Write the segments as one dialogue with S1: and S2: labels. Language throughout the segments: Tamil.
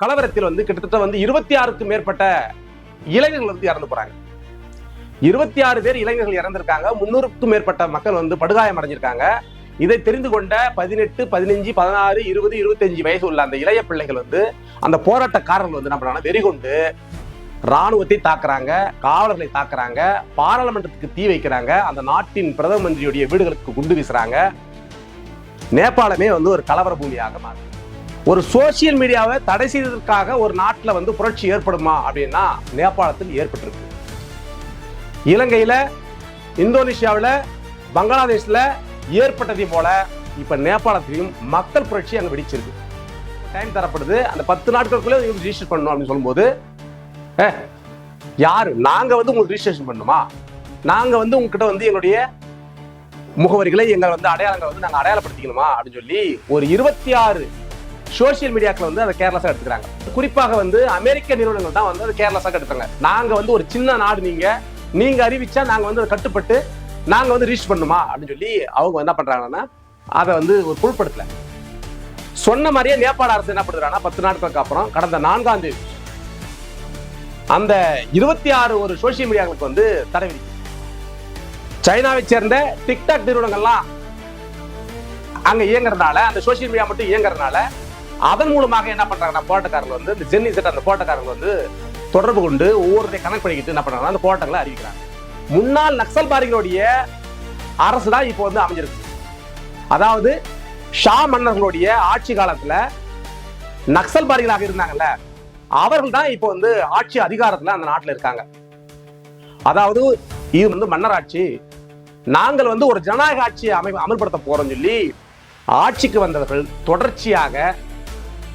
S1: கலவரத்தில் வந்து கிட்டத்தட்ட வந்து இருபத்தி ஆறுக்கும் மேற்பட்ட இளைஞர்கள் வந்து இறந்து போறாங்க. இருபத்தி ஆறு பேர் இளைஞர்கள் இறந்திருக்காங்க. முன்னூறுக்கும் மேற்பட்ட மக்கள் வந்து படுகாயம் அடைஞ்சிருக்காங்க. இதை தெரிந்து கொண்ட பதினெட்டு பதினஞ்சு பதினாறு இருபது இருபத்தஞ்சு வயசு உள்ள அந்த இளைய பிள்ளைகள் வந்து அந்த போராட்டக்காரர்கள் வந்து என்ன பண்ணாங்கன்னா வெறிகொண்டு ராணுவத்தை தாக்குறாங்க காவலர்களை தாக்குறாங்க பாராளுமன்றத்துக்கு தீ வைக்கிறாங்க அந்த நாட்டின் பிரதம மந்திரியுடைய வீடுகளுக்கு குண்டு வீசுறாங்க. நேபாளமே வந்து ஒரு கலவர பூமியாக மாறுது. ஒரு சோசியல் மீடியாவை தடை செய்ததற்காக ஒரு நாட்டில் வந்து புரட்சி ஏற்படுமா அப்படின்னா நேபாளத்தில் ஏற்பட்டிருக்கு. இலங்கையில் இந்தோனேஷியாவில் பங்களாதேஷில் ஏற்பட்டதை போல இப்போ நேபாளத்திலையும் மக்கள் புரட்சி அங்கே வெடிச்சிருக்கு. டைம் தரப்படுது. அந்த பத்து நாட்களுக்குள்ளே நாட்களுக்குள்ள ரிஜிஸ்டர் பண்ணணும் அப்படின்னு சொல்லும்போது ஏ யார்? நாங்கள் வந்து உங்களுக்கு ரிஜிஸ்ட்ரேஷன் பண்ணுமா நாங்கள் வந்து உங்ககிட்ட வந்து எங்களுடைய முகவரிகளை எங்களை வந்து அடையாளங்களை வந்து நாங்கள் அடையாளப்படுத்திக்கணுமா? அப்படின்னு சொல்லி ஒரு இருபத்தி ஆறு சோசியல் மீடியாக்கள் வந்து அதை கேர்லெஸாக எடுத்துக்கிறாங்க. குறிப்பாக வந்து அமெரிக்க நிறுவனங்கள் தான் வந்து அதை கேர்லஸாக எடுத்துக்கிறாங்க நாங்கள் வந்து ஒரு சின்ன நாடு நீங்கள் நீங்கள் அறிவிச்சா நாங்கள் வந்து அதை கட்டுப்பட்டு நாங்கள் வந்து ரீச் பண்ணுமா? அப்படின்னு சொல்லி அவங்க என்ன பண்ணுறாங்கன்னா அதை வந்து ஒரு பொருட்படுத்தல. சொன்ன மாதிரியே நேபாள அரசு என்ன பண்ணுறாங்கன்னா பத்து நாட்களுக்கு அப்புறம் கடந்த நான்காம் தேதி அந்த இருபத்தி ஆறு ஒரு சோசியல் மீடியாக்களுக்கு வந்து தடை சைனாவை சேர்ந்த டிக்டாக் நிறுவனங்கள்லாம் அங்க இயங்குறதுனால அந்த சோசியல் மீடியா மட்டும் இயங்குறதுனால அதன் மூலமாக என்ன பண்றாங்கன்னா போராட்டக்காரர்கள் வந்து இந்த ஜென்னி செட் அந்த போராட்டக்காரர்கள் வந்து தொடர்பு கொண்டு ஒவ்வொருத்தையும் கனெக்ட் பண்ணிக்கிட்டு என்ன பண்றாங்கன்னா அந்த போராட்டங்களை அறிவிக்கிறாங்க. முன்னாள் நக்சல்பாரிகளுடைய அரசு தான் இப்போ வந்து அமைஞ்சிருக்கு. அதாவது ஷா மன்னர்களுடைய ஆட்சி காலத்துல நக்சல்பாரிகளாக இருந்தாங்கல்ல அவர்கள் தான் இப்போ வந்து ஆட்சி அதிகாரத்துல அந்த நாட்டில் இருக்காங்க. அதாவது இது வந்து மன்னராட்சி நாங்கள் வந்து ஒரு ஜனநாயக ஆட்சியை அமை அமல்படுத்த போறோம் சொல்லி ஆட்சிக்கு வந்தவர்கள் தொடர்ச்சியாக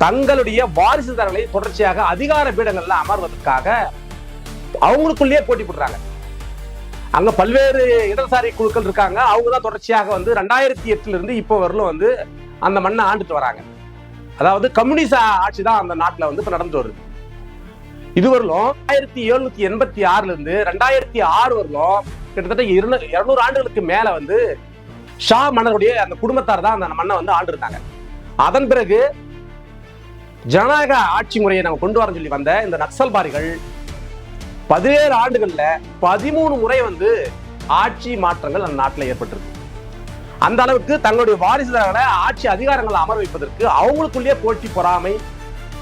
S1: தங்களுடைய வாரிசுதாரர்களை தொடர்ச்சியாக அதிகார பீடங்கள்ல அமர்வதற்காக அவங்களுக்குள்ளேயே போட்டி போடுறாங்க. அங்க பல்வேறு இடதுசாரி குழுக்கள் இருக்காங்க. அவங்க தான் தொடர்ச்சியாக வந்து ரெண்டாயிரத்தி எட்டுல இருந்து இப்போ வரலும் வந்து அந்த மண்ணை ஆண்டுட்டு வராங்க. அதாவது கம்யூனிச ஆட்சி தான் அந்த நாட்டில் வந்து இப்ப நடந்து வருது. இதுவரையிலும் ஆயிரத்தி எழுநூத்தி எண்பத்தி ஆறுல இருந்து ரெண்டாயிரத்தி ஆறு வரலும் கிட்டத்தட்ட இருநூறு இருநூறு ஆண்டுகளுக்கு மேல வந்து ஷா மன்னருடைய அந்த குடும்பத்தார் தான் அந்த மண்ணை வந்து ஆண்டு இருந்தாங்க அதன் பிறகு ஜனநாயக ஆட்சி முறையை நாங்கள் கொண்டு வர சொல்லி வந்த இந்த நக்சல்பாரிகள் பதினேழு ஆண்டுகளில் பதிமூணு முறை வந்து ஆட்சி மாற்றங்கள் அந்த நாட்டில் ஏற்பட்டிருக்கு. அந்த அளவுக்கு தங்களுடைய வாரிசுதாரர்களை ஆட்சி அதிகாரங்களை அமர வைப்பதற்கு அவங்களுக்குள்ளேயே போட்டி பொறாமை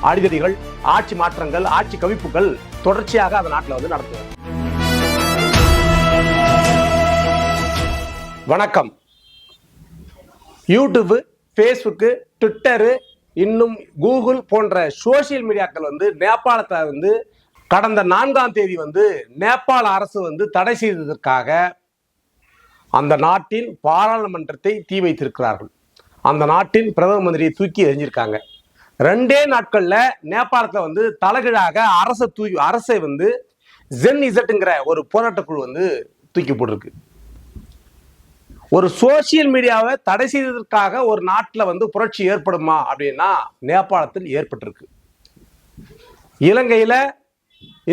S1: அடிதடிகள் ஆட்சி மாற்றங்கள் ஆட்சி கவிப்புகள் தொடர்ச்சியாக அந்த நாட்டில் வந்து நடத்துவாங்க வணக்கம். யூடியூப் ஃபேஸ்புக்கு ட்விட்டரு இன்னும் கூகுள் போன்ற சோசியல் மீடியாக்கள் வந்து நேபாளத்தை வந்து கடந்த நான்காம் தேதி வந்து நேபாள அரசு வந்து தடை செய்ததற்காக அந்த நாட்டின் பாராளுமன்றத்தை தீ வைத்திருக்கிறார்கள். அந்த நாட்டின் பிரதம மந்திரியை தூக்கி எறிஞ்சிருக்காங்க. ரெண்டே நாட்களில் நேபாளத்தில் வந்து தலைகீழாக அரசை தூக்கி அரசை வந்து ஜென் இசட்டுங்கிற ஒரு போராட்டக்குழு வந்து தூக்கி போட்டிருக்கு. ஒரு சோசியல் மீடியாவை தடை செய்ததற்காக ஒரு நாட்டில் வந்து புரட்சி ஏற்படுமா அப்படின்னா நேபாளத்தில் ஏற்பட்டிருக்கு. இலங்கையில்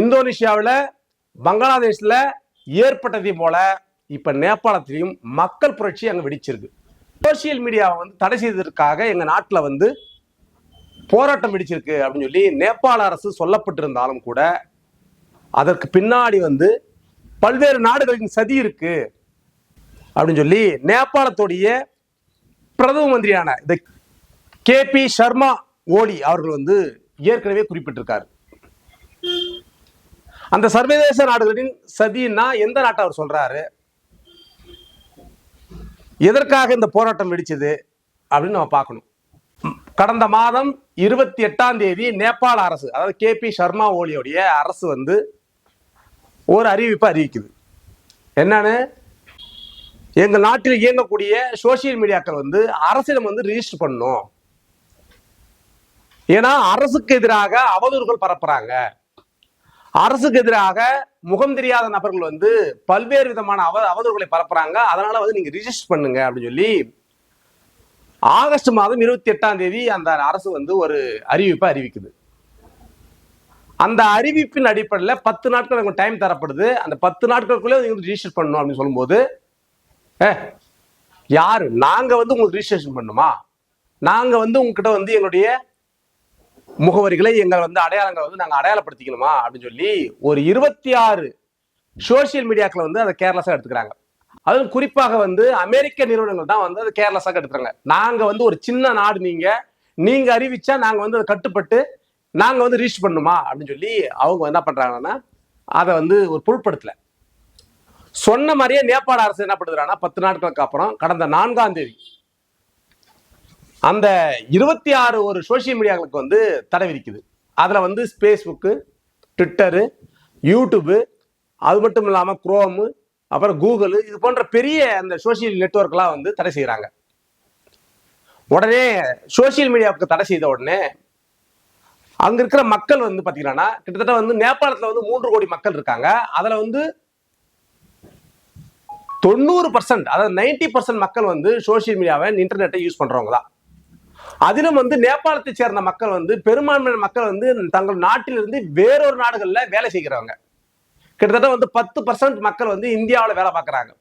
S1: இந்தோனேஷியாவில் பங்களாதேஷில் ஏற்பட்டதை போல இப்போ நேபாளத்திலையும் மக்கள் புரட்சி அங்கே வெடிச்சிருக்கு. சோசியல் மீடியாவை வந்து தடை செய்ததற்காக எங்கள் நாட்டில் வந்து போராட்டம் வெடிச்சிருக்கு அப்படின்னு சொல்லி நேபாள அரசு சொல்லப்பட்டிருந்தாலும் கூட அதற்கு பின்னாடி வந்து பல்வேறு நாடுகளின் சதி இருக்கு. அப்படின்னு சொல்லி நேபாளத்துடைய பிரதம மந்திரியான இந்த கே பி சர்மா ஓலி அவர்கள் வந்து ஏற்கனவே குறிப்பிட்டிருக்காரு. அந்த சர்வதேச நாடுகளின் சதின்னா எந்த நாட்டை அவர் சொல்றாரு? எதற்காக இந்த போராட்டம் வெடிச்சது அப்படின்னு நம்ம பார்க்கணும். கடந்த மாதம் இருபத்தி எட்டாம் தேதி நேபாள அரசு அதாவது கே பி சர்மா ஓலியோடைய அரசு வந்து ஒரு அறிவிப்பை அறிவிக்குது. என்னன்னு? எங்கள் நாட்டில் இயங்கக்கூடிய சோசியல் மீடியாக்கள் வந்து அரசிடம் வந்து ரிஜிஸ்டர் பண்ணும் ஏன்னா அரசுக்கு எதிராக அவதூறுகள் பரப்புறாங்க. அரசுக்கு எதிராக முகம் தெரியாத நபர்கள் வந்து பல்வேறு விதமான அவ அவதூறுகளை பரப்புறாங்க. அதனால வந்து நீங்க ரிஜிஸ்டர் பண்ணுங்க அப்படின்னு சொல்லி ஆகஸ்ட் மாதம் இருபத்தி எட்டாம் தேதி அந்த அரசு வந்து ஒரு அறிவிப்பை அறிவிக்குது. அந்த அறிவிப்பின் அடிப்படையில் பத்து நாட்கள் டைம் தரப்படுது. அந்த பத்து நாட்களுக்குள்ளே ரிஜிஸ்டர் பண்ணணும் அப்படின்னு சொல்லும்போது ஏ யாரு? நாங்க வந்து உங்களுக்கு ரிஜிஸ்ட்ரேஷன் பண்ணுமா? நாங்க வந்து உங்ககிட்ட வந்து எங்களுடைய முகவரிகளை எங்களை வந்து அடையாளங்களை வந்து நாங்கள் அடையாளப்படுத்திக்கணுமா? அப்படின்னு சொல்லி ஒரு இருபத்தி ஆறு சோசியல் மீடியாக்களை வந்து அதை கேர்லெஸ்ஸாக எடுத்துக்கிறாங்க. அதுவும் குறிப்பாக வந்து அமெரிக்க நிறுவனங்கள் தான் வந்து அதை கேர்லெஸ்ஸாக எடுத்துக்கிறாங்க. நாங்கள் வந்து ஒரு சின்ன நாடு நீங்கள் நீங்கள் அறிவிச்சா நாங்கள் வந்து அதை கட்டுப்பட்டு நாங்கள் வந்து ரீச் பண்ணுமா? அப்படின்னு சொல்லி அவங்க என்ன பண்ணுறாங்கன்னா அதை வந்து ஒரு பொருட்படுத்தலை. சொன்ன மாதிரியே நேபாள அரசு என்ன பண்ணுறாங்கன்னா பத்து நாட்களுக்கு அப்புறம் கடந்த நான்காம் தேதி அந்த இருபத்தி ஆறு ஒரு சோசியல் மீடியாக்களுக்கு வந்து தடை விதிக்குது. அதில் வந்து ஃபேஸ்புக்கு ட்விட்டரு யூடியூபு அது மட்டும் இல்லாமல் குரோமு அப்புறம் கூகுள் இது போன்ற பெரிய அந்த சோசியல் நெட்ஒர்க்லாம் வந்து தடை செய்கிறாங்க உடனே சோசியல் மீடியாவுக்கு தடை செய்த உடனே அங்க இருக்கிற மக்கள் வந்து பாத்தீங்கன்னா கிட்டத்தட்ட வந்து நேபாளத்துல வந்து மூன்று கோடி மக்கள் இருக்காங்க. அதுல வந்து தொண்ணூறு பர்சன்ட் அதாவது நைன்டி பர்சன்ட் மக்கள் வந்து சோசியல் மீடியாவை இன்டர்நெட்டை யூஸ் பண்றவங்க தான். அதிலும் வந்து நேபாளத்தை சேர்ந்த மக்கள் வந்து பெரும்பான்மையான மக்கள் வந்து தங்கள் நாட்டிலிருந்து வேறொரு நாடுகளில் வேலை செய்கிறவங்க. கிட்டத்தட்ட வந்து பத்து பர்சன்ட் மக்கள் வந்து இந்தியாவில் வேலை பார்க்குறாங்க.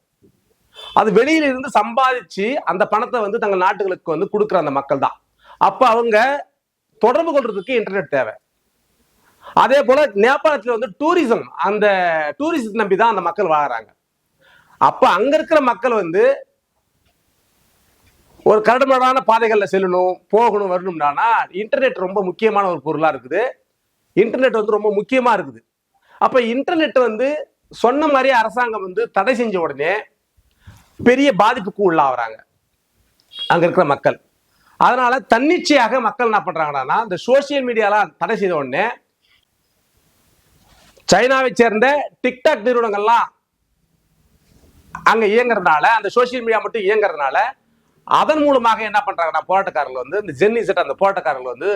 S1: அது வெளியில இருந்து சம்பாதிச்சு அந்த பணத்தை வந்து தங்கள் நாட்டுகளுக்கு வந்து கொடுக்குற அந்த மக்கள் தான். அப்போ அவங்க தொடர்பு கொள்றதுக்கு இன்டர்நெட் தேவை. அதே போல நேபாளத்தில் வந்து டூரிசம் அந்த டூரிசத்தை நம்பி தான் அந்த மக்கள் வாழறாங்க. அப்ப அங்க இருக்கிற மக்கள் வந்து ஒரு கரடுமடான பாதைகளில் செல்லணும் போகணும் வரணும்னா இன்டர்நெட் ரொம்ப முக்கியமான ஒரு பொருளாக இருக்குது. இன்டர்நெட் வந்து ரொம்ப முக்கியமாக இருக்குது. அப்போ இன்டர்நெட் வந்து சொன்ன மாதிரியே அரசாங்கம் வந்து தடை செஞ்ச உடனே பெரிய பாதிப்புக்கு உள்ளாகிறாங்க. அங்கே இருக்கிற மக்கள். அதனால தன்னிச்சையாக மக்கள் என்ன பண்ணுறாங்கன்னா இந்த சோசியல் மீடியாலாம் தடை செய்த உடனே சைனாவை சேர்ந்த டிக்டாக் நிறுவனங்கள்லாம் அங்க இயங்குறதுனால அந்த சோசியல் மீடியா மட்டும் இயங்குறதுனால அதன் மூலமாக என்ன பண்றாங்கன்னா போராட்டக்காரர்கள் வந்து இந்த ஜென்னி செட் அந்த போராட்டக்காரர்கள் வந்து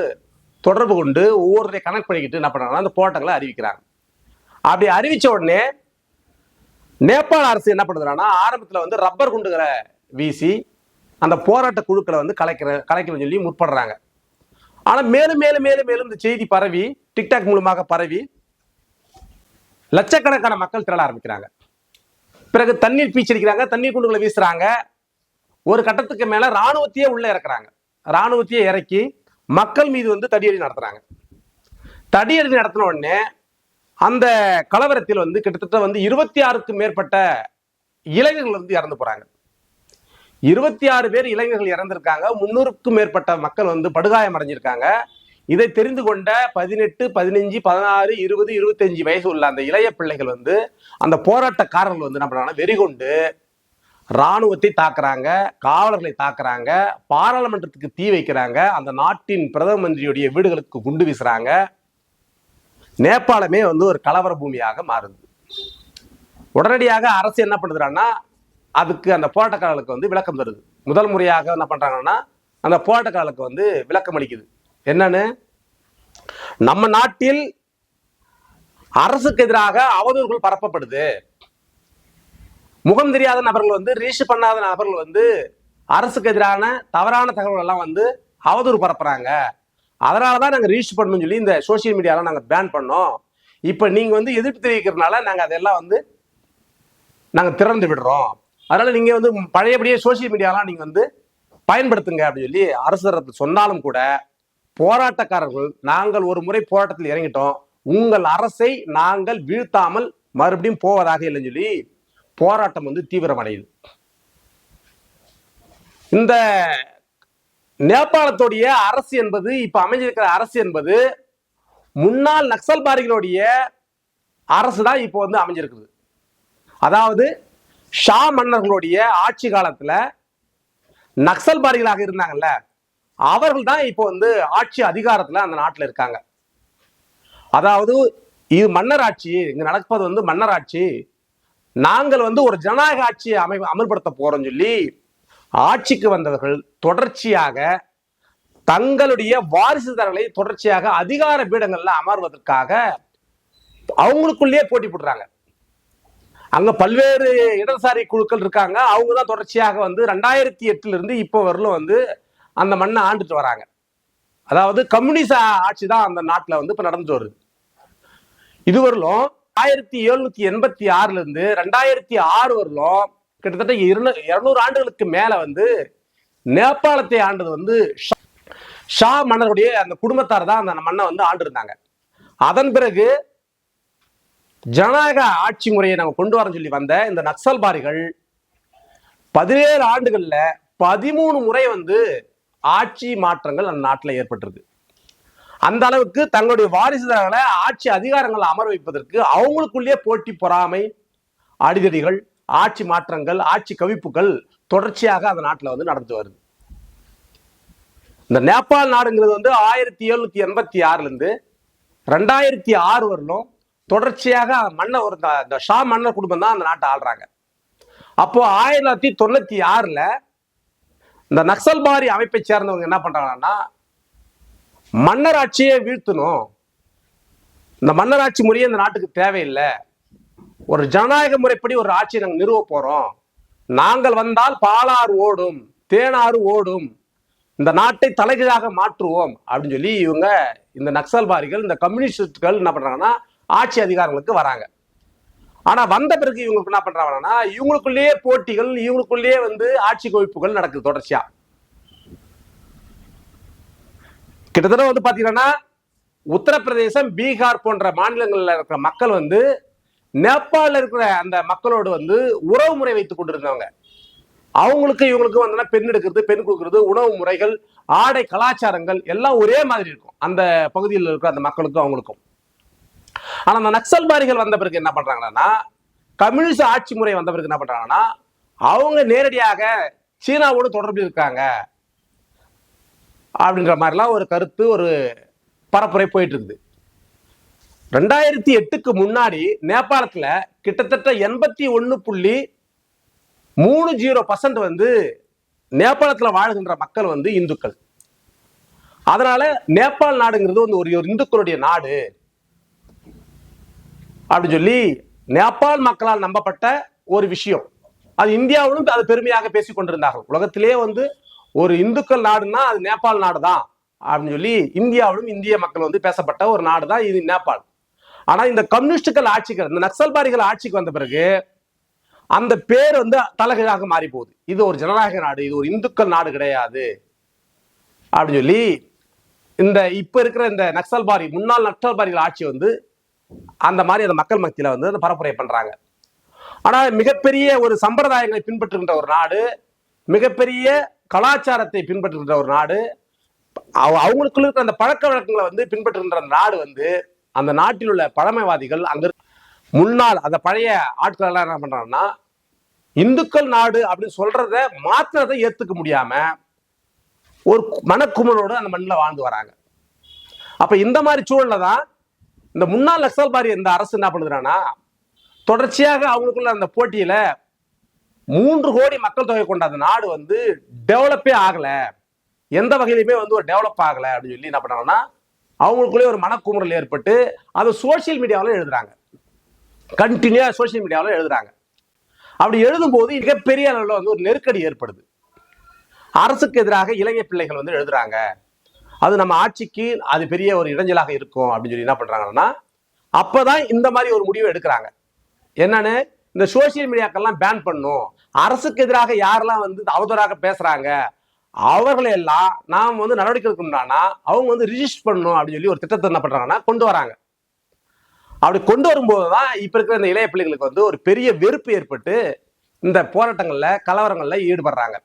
S1: தொடர்பு கொண்டு ஒவ்வொருத்தரையும் கனெக்ட் பண்ணிக்கிட்டு என்ன பண்ணுறாங்கன்னா அந்த போராட்டங்களை அறிவிக்கிறாங்க. அப்படி அறிவிச்ச உடனே நேபாள அரசு என்ன பண்ணுதுன்னா ஆரம்பத்தில் வந்து ரப்பர் குண்டுகளை வீசி அந்த போராட்ட குழுக்களை வந்து கலைக்கிற கலைக்கணும்னு சொல்லி முற்படுறாங்க. ஆனா மேலும் மேலும் மேலும் மேலும் இந்த செய்தி பரவி டிக்டாக் மூலமாக பரவி லட்சக்கணக்கான மக்கள் திரள ஆரம்பிக்கிறாங்க. பிறகு தண்ணீர் பீச்சடிக்கிறாங்க தண்ணீர் குண்டுகளை வீசுறாங்க. ஒரு கட்டத்துக்கு மேல ராணுவத்தையே உள்ள இறக்குறாங்க. ராணுவத்தையே இறக்கி மக்கள் மீது வந்து தடியடி நடத்துறாங்க. தடியடி நடத்தின உடனே அந்த கலவரத்தில் வந்து கிட்டத்தட்ட வந்து இருபத்தி ஆறுக்கும் மேற்பட்ட இளைஞர்கள் வந்து இறந்து போறாங்க. இருபத்தி ஆறு பேர் இளைஞர்கள் இறந்திருக்காங்க. முன்னூறுக்கும் மேற்பட்ட மக்கள் வந்து படுகாயம் அடைஞ்சிருக்காங்க இதை தெரிந்து கொண்ட பதினெட்டு பதினஞ்சு பதினாறு இருபது இருபத்தஞ்சு வயசு உள்ள அந்த இளைய பிள்ளைகள் வந்து அந்த போராட்டக்காரர்கள் வந்து என்ன வெறி வெறிகொண்டு ராணுவத்தை தாக்குறாங்க காவலர்களை தாக்குறாங்க பாராளுமன்றத்துக்கு தீ வைக்கிறாங்க அந்த நாட்டின் பிரதம மந்திரியுடைய வீடுகளுக்கு குண்டு வீசுறாங்க. நேபாளமே வந்து ஒரு கலவர பூமியாக மாறுது. உடனடியாக அரசு என்ன பண்ணுதுன்னா அதுக்கு அந்த போராட்டக்காரர்களுக்கு வந்து விளக்கம் தருது. முதல் முறையாக என்ன பண்ணுறாங்கன்னா அந்த போராட்டக்காரர்களுக்கு வந்து விளக்கம் அளிக்குது. என்னன்னு? நம்ம நாட்டில் அரசுக்கு எதிராக அவதூறுகள் பரப்பப்படுது. முகம் தெரியாத நபர்கள் வந்து ரீச் பண்ணாத நபர்கள் வந்து அரசுக்கு எதிரான தவறான தகவல்கள் எல்லாம் வந்து அவதூறு பரப்புறாங்க. அதனால தான் நாங்கள் ரீச் பண்ணணும்னு சொல்லி இந்த சோஷியல் மீடியாலாம் நாங்கள் பேன் பண்ணோம். இப்போ நீங்கள் வந்து எதிர்ப்பு தெரிவிக்கிறதுனால நாங்கள் அதெல்லாம் வந்து நாங்கள் திறந்து விடுறோம். அதனால நீங்கள் வந்து பழையபடியே சோஷியல் மீடியாலாம் நீங்கள் வந்து பயன்படுத்துங்க அப்படின்னு சொல்லி அரசு சொன்னாலும் கூட போராட்டக்காரர்கள் நாங்கள் ஒரு முறை போராட்டத்தில் இறங்கிட்டோம். உங்கள் அரசை நாங்கள் வீழ்த்தாமல் மறுபடியும் போவதாக இல்லைன்னு சொல்லி போராட்டம் வந்து தீவிரமடையுது. இந்த நேபாளத்துடைய அரசு என்பது இப்ப அமைஞ்சிருக்கிற அரசு என்பது முன்னாள் நக்சல்பாரிகளுடைய அரசு தான் இப்போ வந்து அமைஞ்சிருக்குது. அதாவது ஷா மன்னர்களுடைய ஆட்சி காலத்துல நக்சல்பாரிகளாக இருந்தாங்கல்ல அவர்கள் தான் இப்போ வந்து ஆட்சி அதிகாரத்தில் அந்த நாட்டில் இருக்காங்க. அதாவது இது மன்னர் ஆட்சி இங்கே நடப்பது வந்து மன்னர் ஆட்சி. நாங்கள் வந்து ஒரு ஜனநாயக ஆட்சியை அமை அமல்படுத்த போகிறோம் சொல்லி ஆட்சிக்கு வந்தவர்கள் தொடர்ச்சியாக தங்களுடைய வாரிசுதாரர்களை தொடர்ச்சியாக அதிகார பீடங்கள்ல அமர்வதற்காக அவங்களுக்குள்ளேயே போட்டி போடுறாங்க. அங்க பல்வேறு இடதுசாரி குழுக்கள் இருக்காங்க. அவங்க தான் தொடர்ச்சியாக வந்து ரெண்டாயிரத்தி எட்டுல இருந்து இப்போ வரலும் வந்து அந்த மண்ணை ஆண்டுட்டு வராங்க. அதாவது கம்யூனிச ஆட்சி தான் அந்த நாட்டில் வந்து இப்போ நடந்துட்டு வருது. இதுவரையிலும் ஆயிரத்தி எழுநூத்தி எண்பத்தி ஆறுல இருந்து ரெண்டாயிரத்தி ஆறு வரலும் கிட்டத்தட்ட இருநூறு ஆண்டுகளுக்கு மேல வந்து நேபாளத்தை ஆண்டது வந்து ஷா மன்னருடைய அந்த குடும்பத்தார் தான் அந்த மண்ணை வந்து ஆண்டிருந்தாங்க. அதன் பிறகு ஜனநாயக ஆட்சி முறையை நாங்கள் கொண்டு வரன்னு சொல்லி வந்த இந்த நக்சல்பாரிகள் பதினேழு ஆண்டுகளில் பதிமூணு முறை வந்து ஆட்சி மாற்றங்கள் அந்த நாட்டில் ஏற்பட்டிருக்கு. அந்த அளவுக்கு தங்களுடைய வாரிசுதாரர்களை ஆட்சி அதிகாரங்களை அமர வைப்பதற்கு அவங்களுக்குள்ளேயே போட்டி பொறாமை அடிதடிகள் ஆட்சி மாற்றங்கள் ஆட்சி கவிப்புகள் தொடர்ச்சியாக அந்த நாட்டில் வந்து நடந்து வருது. இந்த நேபாள் நாடுங்கிறது வந்து ஆயிரத்தி எழுநூத்தி எண்பத்தி ஆறுலேருந்து ரெண்டாயிரத்தி ஆறு வரலும் தொடர்ச்சியாக மன்னர் ஒரு இந்த- ஷா மன்னர் குடும்பம் தான் அந்த நாட்டை ஆள்றாங்க. அப்போ ஆயிரத்தி தொள்ளாயிரத்தி ஆறில் ஆறுல இந்த நக்சல்பாரி அமைப்பை சேர்ந்தவங்க என்ன பண்றாங்கன்னா மன்னராட்சியை வீழ்த்தணும். இந்த மன்னராட்சி முறையே இந்த நாட்டுக்கு தேவையில்லை. ஒரு ஜனநாயக முறைப்படி ஒரு ஆட்சியை நாங்கள் நிறுவ போறோம். நாங்கள் வந்தால் பாலாறு ஓடும் தேனாறு ஓடும் இந்த நாட்டை தலைகீழாக மாற்றுவோம் அப்படின்னு சொல்லி இவங்க இந்த நக்சல்பாரிகள் இந்த கம்யூனிஸ்டுகள் என்ன பண்றாங்கன்னா ஆட்சி அதிகாரங்களுக்கு வராங்க. ஆனா வந்த பிறகு இவங்களுக்கு என்ன பண்றாங்கன்னா இவங்களுக்குள்ளேயே போட்டிகள் இவங்களுக்குள்ளேயே வந்து ஆட்சி குவிப்புகள் நடக்குது தொடர்ச்சியா. கிட்டத்தட்ட வந்து பாத்தீங்கன்னா உத்தரப்பிரதேசம் பீகார் போன்ற மாநிலங்கள்ல இருக்கிற மக்கள் வந்து நேபாளில் இருக்கிற அந்த மக்களோடு வந்து உறவு முறை வைத்துக் கொண்டிருந்தவங்க. அவங்களுக்கு இவங்களுக்கு வந்து பெண் எடுக்கிறது பெண் கொடுக்கறது உணவு முறைகள் ஆடை கலாச்சாரங்கள் எல்லாம் ஒரே மாதிரி இருக்கும். அந்த பகுதியில் இருக்கிற அந்த மக்களுக்கும் அவங்களுக்கும். ஆனா அந்த நக்சல்பாரிகள் வந்த பிறகு என்ன பண்றாங்கன்னா கம்யூனிஸ்ட் ஆட்சி முறை வந்த பிறகு என்ன பண்றாங்கன்னா அவங்க நேரடியாக சீனாவோடு தொடர்பில் இருக்காங்க அப்படின்ற மாதிரிலாம் ஒரு கருத்து ஒரு பரப்புரை போயிட்டு இருக்குது ரெண்டாயிரத்தி எட்டுக்கு முன்னாடி நேபாளத்துல கிட்டத்தட்ட எண்பத்தி ஒண்ணு புள்ளி மூணு ஜீரோ பர்சன்ட் வந்து நேபாளத்துல வாழ்கின்ற மக்கள் வந்து இந்துக்கள். அதனால நேபாள் நாடுங்கிறது வந்து ஒரு இந்துக்களுடைய நாடு. அப்படின்னு சொல்லி நேபாள் மக்களால் நம்பப்பட்ட ஒரு விஷயம். அது இந்தியாவிலும் அது பெருமையாக பேசிக் கொண்டிருந்தார்கள். உலகத்திலே வந்து ஒரு இந்துக்கள் நாடுன்னா அது நேபாள் நாடு தான் அப்படின்னு சொல்லி இந்தியாவிலும் இந்திய மக்கள் வந்து பேசப்பட்ட ஒரு நாடு தான் இது நேபாள். ஆனா இந்த கம்யூனிஸ்டுகள் ஆட்சிகள் இந்த நக்சல்பாரிகள் ஆட்சிக்கு வந்த பிறகு அந்த பேர் வந்து தலைகீழாக மாறி போகுது இது ஒரு ஜனநாயக நாடு இது ஒரு இந்துக்கள் நாடு கிடையாது. அப்படின்னு சொல்லி இந்த இப்ப இருக்கிற இந்த நக்சல்பாரி முன்னாள் நக்சல்பாரிகள் ஆட்சி வந்து அந்த மாதிரி அந்த மக்கள் மத்தியில் வந்து அந்த பரப்புரை பண்றாங்க. ஆனால் மிகப்பெரிய ஒரு சம்பிரதாயங்களை பின்பற்றுகின்ற ஒரு நாடு மிகப்பெரிய கலாச்சாரத்தை பின்பற்றுகின்ற ஒரு நாடு அவ- அவங்களுக்குள்ள இருக்கிற அந்த பழக்க வழக்கங்களை வந்து பின்பற்றுகின்ற அந்த நாடு வந்து அந்த நாட்டில் உள்ள பழமைவாதிகள் அங்க முன்னால் முன்னாள் அந்த பழைய ஆட்கள் எல்லாம் என்ன பண்றாங்கன்னா இந்துக்கள் நாடு அப்படின்னு சொல்றத மாத்திரத்தை ஏத்துக்க முடியாம ஒரு மனக்குமரோடு அந்த மண்ணில் வாழ்ந்து வராங்க. அப்ப இந்த மாதிரி சூழல்ல தான் இந்த முன்னாள் நக்சல்பாரி இந்த அரசு என்ன பண்ணுதுன்னா தொடர்ச்சியாக அவங்களுக்குள்ள அந்த போட்டியில மூன்று கோடி மக்கள் தொகை கொண்ட அந்த நாடு வந்து டெவலப்பே ஆகல. எந்த வகையிலுமே வந்து ஒரு டெவலப் ஆகல அப்படின்னு சொல்லி என்ன பண்ணாங்கன்னா அவங்களுக்குள்ளே ஒரு மனக்குமுறல் ஏற்பட்டு அதை சோஷியல் மீடியாவில் எழுதுறாங்க. கண்டினியூவாக சோஷியல் மீடியாவில் எழுதுறாங்க. அப்படி எழுதும்போது மிகப்பெரிய அளவில் வந்து ஒரு நெருக்கடி ஏற்படுது. அரசுக்கு எதிராக இளைஞர் பிள்ளைகள் வந்து எழுதுறாங்க. அது நம்ம ஆட்சிக்கு அது பெரிய ஒரு இடைஞ்சலாக இருக்கும் அப்படின்னு சொல்லி என்ன பண்றாங்கன்னா அப்பதான் இந்த மாதிரி ஒரு முடிவு எடுக்கிறாங்க. என்னன்னு இந்த சோசியல் மீடியாக்கெல்லாம் பேன் பண்ணும். அரசுக்கு எதிராக யாரெல்லாம் வந்து அவதூறாக பேசுறாங்க அவர்களை எல்லாம் நாம் வந்து நடவடிக்கை எடுக்கணும்னா அவங்க வந்து ரிஜிஸ்டர் பண்ணணும் அப்படின்னு சொல்லி ஒரு திட்டத்தை என்ன பண்றாங்கன்னா கொண்டு வராங்க. அப்படி கொண்டு வரும்போது தான் இப்போ இருக்கிற இந்த இளைய பிள்ளைகளுக்கு வந்து ஒரு பெரிய வெறுப்பு ஏற்பட்டு இந்த போராட்டங்களில் கலவரங்களில் ஈடுபடுறாங்க.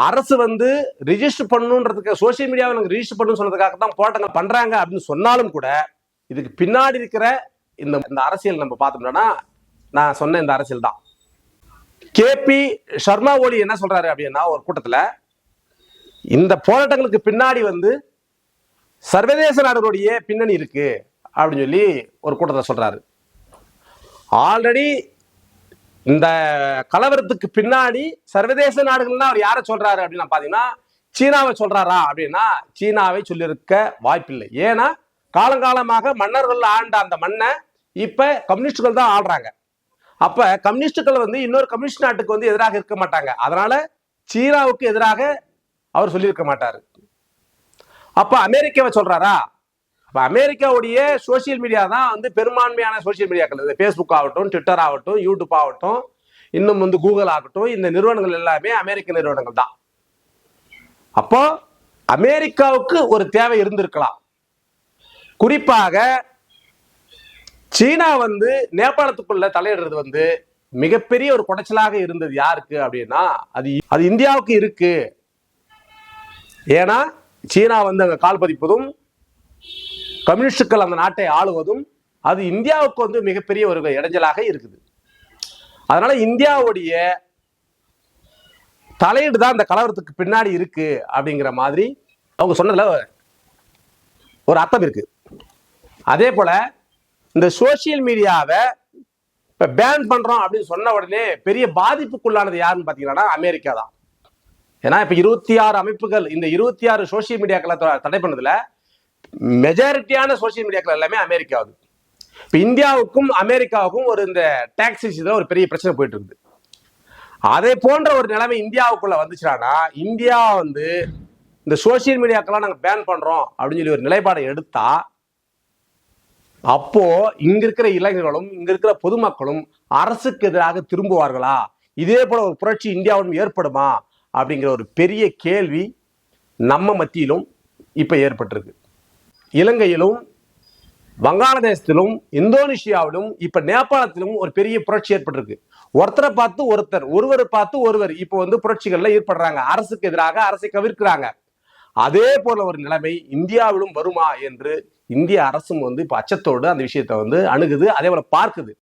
S1: அரசு வந்து ரிஜிஸ்டர் பண்ணுன்றதுக்கு சோசியல் மீடியாவை நாங்கள் ரிஜிஸ்டர் பண்ணு சொன்னதுக்காக தான் போராட்டங்கள் பண்ணுறாங்க அப்படின்னு சொன்னாலும் கூட இதுக்கு பின்னாடி இருக்கிற இந்த இந்த அரசியல் நம்ம பார்த்தோம்னா நான் சொன்ன இந்த அரசியல் தான். கேபி சர்மா ஓலி என்ன சொல்றாரு அப்படின்னா ஒரு கூட்டத்தில் இந்த போராட்டங்களுக்கு பின்னாடி வந்து சர்வதேச நாடுகளுடைய பின்னணி இருக்கு அப்படின்னு சொல்லி ஒரு கூட்டத்தை சொல்றாரு. ஆல்ரெடி இந்த கலவரத்துக்கு பின்னாடி சர்வதேச நாடுகள்னா அவர் யாரை சொல்றாரு அப்படின்னு பாத்தீங்கன்னா சீனாவை சொல்றாரா அப்படின்னா சீனாவை சொல்லியிருக்க வாய்ப்பில்லை. ஏன்னா காலங்காலமாக மன்னர்கள் ஆண்ட அந்த மண்ணை இப்ப கம்யூனிஸ்டுகள் தான் ஆடுறாங்க அப்ப கம்யூனிஸ்டுகள் வந்து இன்னொரு கம்யூனிஸ்ட் நாட்டுக்கு வந்து எதிராக இருக்க மாட்டாங்க. அதனால சீனாவுக்கு எதிராக அவர் சொல்லியிருக்க மாட்டாரு. அப்ப அமெரிக்காவை சொல்றாரா? இப்போ அமெரிக்காவுடைய சோசியல் மீடியா தான் வந்து பெரும்பான்மையான சோசியல் மீடியாக்கள் இந்த ஃபேஸ்புக் ஆகட்டும் ட்விட்டர் ஆகட்டும் யூடியூப் ஆகட்டும் இன்னும் வந்து கூகுள் ஆகட்டும் இந்த நிறுவனங்கள் எல்லாமே அமெரிக்க நிறுவனங்கள் தான். அப்போ அமெரிக்காவுக்கு ஒரு தேவை இருந்திருக்கலாம். குறிப்பாக சீனா வந்து நேபாளத்துக்குள்ள தலையிடுறது வந்து மிகப்பெரிய ஒரு குடைச்சலாக இருந்தது யாருக்கு அப்படின்னா அது அது இந்தியாவுக்கு இருக்கு. ஏன்னா சீனா வந்து அங்கே கால் பதிப்பதும் கம்யூனிஸ்டுகள் அந்த நாட்டை ஆளுவதும் அது இந்தியாவுக்கு வந்து மிகப்பெரிய ஒரு இடைஞ்சலாக இருக்குது. அதனால இந்தியாவுடைய தலையீடு தான் இந்த கலவரத்துக்கு பின்னாடி இருக்கு அப்படிங்கிற மாதிரி அவங்க சொன்னதுல ஒரு அர்த்தம் இருக்கு. அதே போல இந்த சோசியல் மீடியாவை இப்போ பேன் பண்றோம் அப்படின்னு சொன்ன உடனே பெரிய பாதிப்புக்குள்ளானது யாருன்னு பார்த்தீங்கன்னா அமெரிக்கா தான். ஏன்னா இப்போ இருபத்தி ஆறு அமைப்புகள் இந்த இருபத்தி ஆறு சோசியல் மீடியாக்களை த- தடை பண்ணதில் மெஜாரிட்டியான சோசியல் மீடியாக்கள் எல்லாமே அமெரிக்காவுது. இப்போ இந்தியாவுக்கும் அமெரிக்காவுக்கும் ஒரு இந்த டாக்ஸ் தான் ஒரு பெரிய பிரச்சனை போயிட்டு இருக்குது அதே போன்ற ஒரு நிலைமை இந்தியாவுக்குள்ள வந்துச்சுன்னா இந்தியா வந்து இந்த சோசியல் மீடியாக்கெல்லாம் நாங்கள் பேன் பண்றோம் அப்படின்னு சொல்லி ஒரு நிலைப்பாடை எடுத்தா அப்போ இங்க இருக்கிற இளைஞர்களும் இங்க இருக்கிற பொதுமக்களும் அரசுக்கு எதிராக திரும்புவார்களா? இதே போல ஒரு புரட்சி இந்தியாவிலும் ஏற்படுமா? அப்படிங்கிற ஒரு பெரிய கேள்வி நம்ம மத்தியிலும் இப்ப ஏற்பட்டிருக்கு. இலங்கையிலும் வங்காளதேசத்திலும் இந்தோனேஷியாவிலும் இப்ப நேபாளத்திலும் ஒரு பெரிய புரட்சி ஏற்பட்டிருக்கு. ஒருத்தரை பார்த்து ஒருத்தர் ஒருவரை பார்த்து ஒருவர் இப்போ வந்து புரட்சிகள்ல ஈடுபடுறாங்க. அரசுக்கு எதிராக அரசை கவிர்க்கிறாங்க. அதே போல ஒரு நிலைமை இந்தியாவிலும் வருமா என்று இந்திய அரசும் வந்து இப்ப அச்சத்தோடு அந்த விஷயத்தை வந்து அணுகுது அதே போல பார்க்குது.